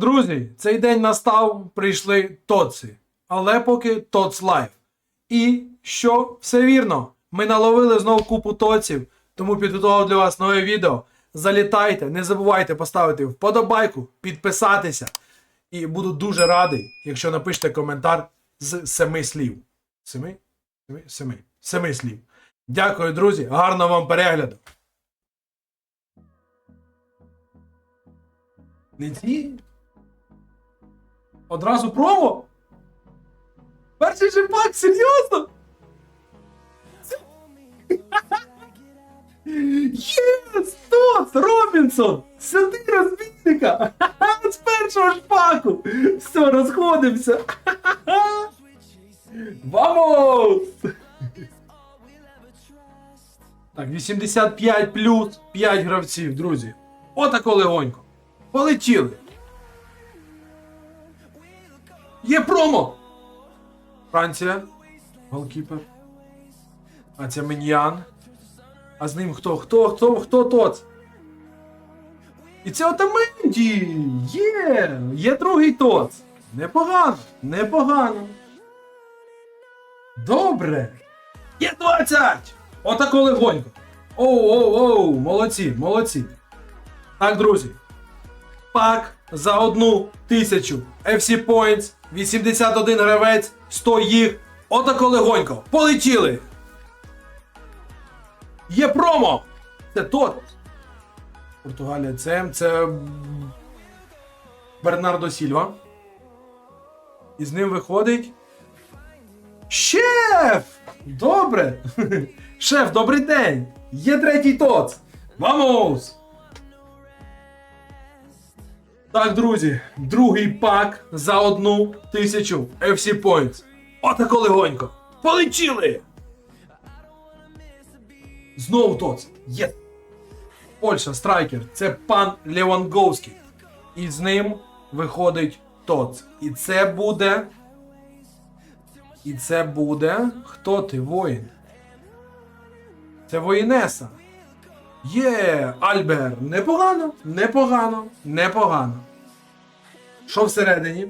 Друзі, цей день настав, прийшли тоци. Але поки тоц лайв. І що? Все вірно. Ми наловили знову купу тоців, тому підготував для вас нове відео. Залітайте, не забувайте поставити вподобайку, підписатися. І буду дуже радий, якщо напишете коментар з семи слів. Семи? Семи? Семи. Семи слів. Дякую, друзі. Гарного вам перегляду. Не ті? Одразу промо? Перший же серйозно? Єс! Тот! Робінсон! Сюди розбійника! З першого ж паку! Все, розходимося! Вамос! Так, 85 плюс 5 гравців, друзі. Отако легонько. Полетіли. Є промо! Франція. Голкіпер. А це Меньян. А з ним хто? Хто? Хто? Хто тот? І це Отаменді! Є! Є другий тот. Непогано, непогано. Добре. Є 20! Отако легонько. Оу, оу, оу, молодці, молодці. Так, друзі. Пак за одну тисячу. FC Points, 81 гравець, 100 їх. Отако легонько. Полетіли! Є промо! Це тот. Португалія це, це Бернардо Сільва. І з ним виходить. Шеф! Добре! Шеф, добрий день! Є третій тоц! Вамос! Так, друзі, другий пак за одну тисячу FC Points. Отако легонько. Полетіли! Знову тоц. Є. Польща, страйкер. Це пан Леванговський. І з ним виходить тоц. І це буде. І це буде. Хто ти, воїн? Це воїнеса. Є, Альбер. Непогано, непогано, непогано. Що всередині?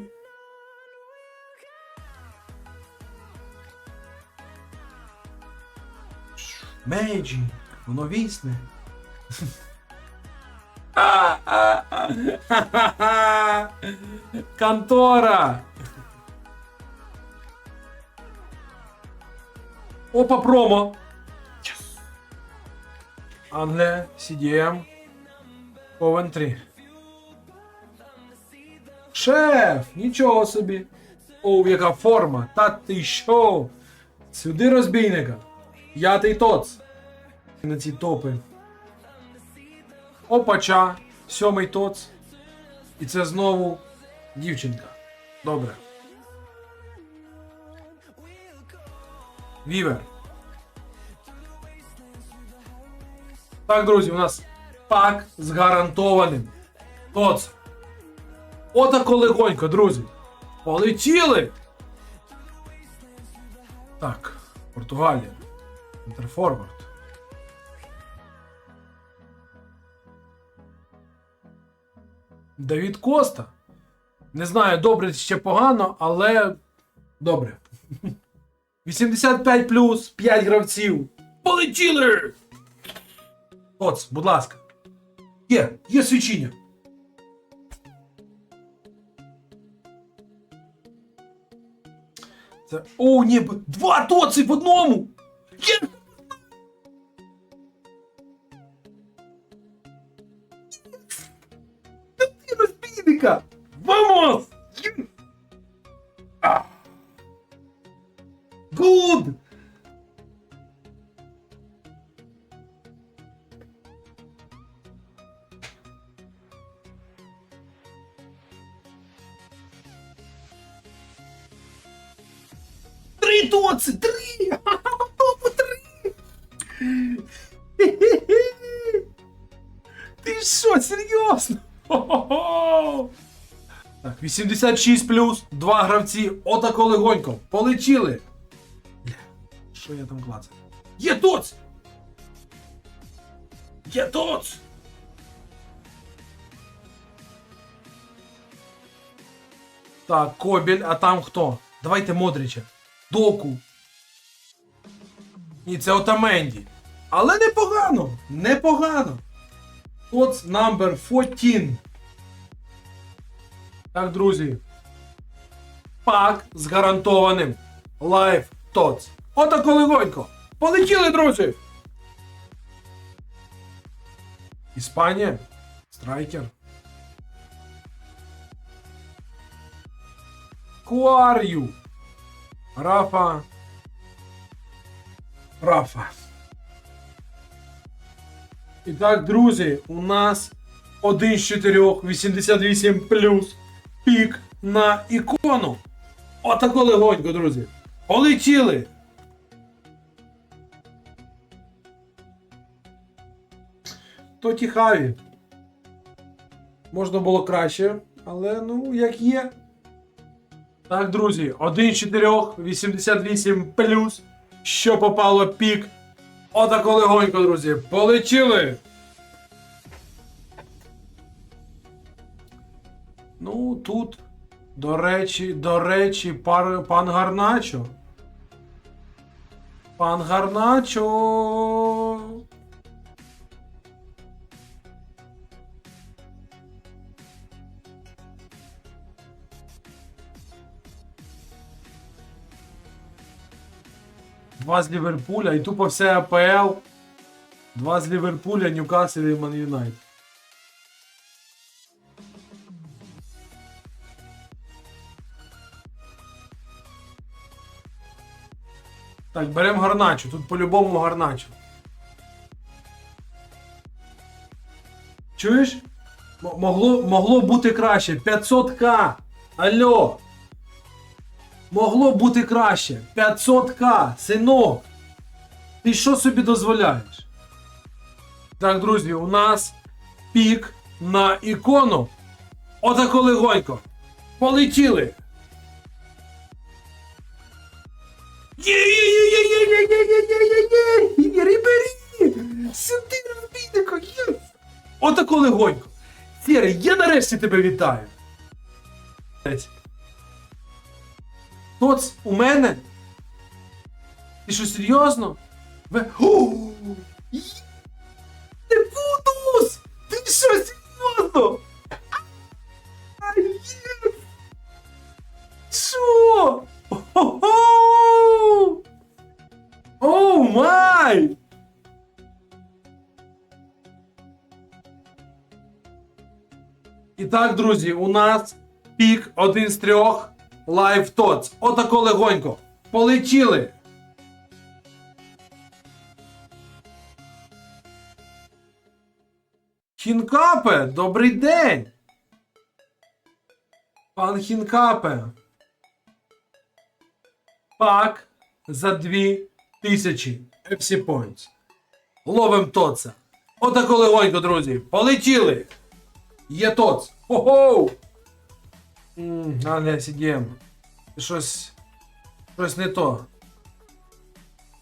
Мейджі, воно вісне. Контора! Опа, промо! Англія, CDM, Coventry. Шеф, нічого собі. Оу, яка форма. Та ти що? Сюди розбійника. П'ятий тоц. На ці топи. Опача. Сьомий тоц. І це знову дівчинка. Добре. Вівер. Так, друзі, у нас пак з гарантованим. Тоц. Отако легонько, друзі. Полетіли! Так, Португалія. Інтерфорвард. Давід Коста. Не знаю, добре чи погано, але добре. 85 плюс 5 гравців. Полетіли! Оц, будь ласка. Є, є свічіння. Це. О, ні, два тоци в одному! Є! Розбійника! Вамос! Є! Гуд! Три! Три! Ти що, серйозно? Так, 86 плюс, два гравці, отако легонько. Полетіли. Що я там клацаю? Є тоц! Є тоц! Так, Кобіль, а там хто? Давайте Модрича. Доку. І це Отаменді. Але непогано. Непогано. От number 14. Так, друзі. Пак з гарантованим Live Tots. Отако легонько. Полетіли, друзі! Іспанія. Страйкер. Куар'ю. Рафа. Рафа. І так, друзі, у нас 1 з 4, 88 плюс пік на ікону. Отако легонько, друзі. Полетіли! Тоті Хаві. Можна було краще, але ну, як є. Так, друзі, 1 з 4, 88 плюс. Що попало пік. Отако легонько, друзі. Полетіли! Ну, тут, до речі, до речі, пар, пан Гарначо. Пан Гарначо. Два з Ліверпуля і тупо все АПЛ. Два з Ліверпуля, Ньюкасл і Ман Юнайтед. Так, беремо гарначу. Тут по-любому гарначу. Чуєш? Могло, могло бути краще. 500к. Алло. Могло бути краще. 500к, синок. Ти що собі дозволяєш? Так, друзі, у нас пік на ікону. Отако легонько. Полетіли. Сюди робіть! Отако легонько. Сірий, я нарешті тебе вітаю. Тоц, у мене? Ти що, серйозно? Ви... О! Є! Ти що, серйозно? Що? Оу май! І так, друзі, у нас пік один з трьох Live Tots. Отако легонько. Полетіли! Хінкапе, добрий день! Пан Хінкапе. Пак за 2000 FC Points. Ловим Тоца. Отако легонько, друзі. Полетіли! Є Тоц. Хо-хоу! М, А, не, сідєм. Щось. Щось не то.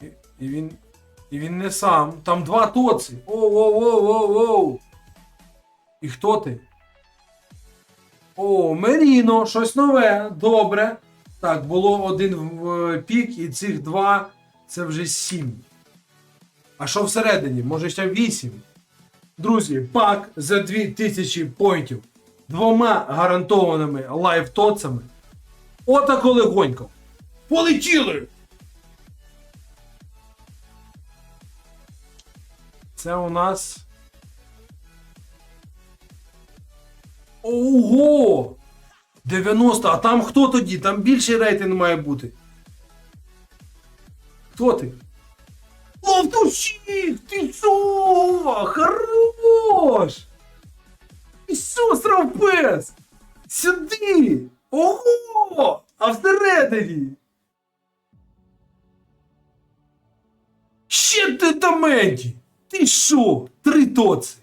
І, і він. І він не сам. Там два тоци. Оу-оу-оу-оу-оу. І хто ти? О, Меріно, щось нове. Добре. Так, було один в пік, і цих два це вже сім. А що всередині? Може ще вісім. Друзі, пак за 2000 поінтів. Двома гарантованими лайфтоцами. Отако легонько. Полетіли! Це у нас. Ого! 90, а там хто тоді? Там більший рейтинг має бути. Хто ти? Ловтушік! Ти що? Пес? Сюди! Ого! А всередині! Ще ти доменті! Ти що? Три тоци!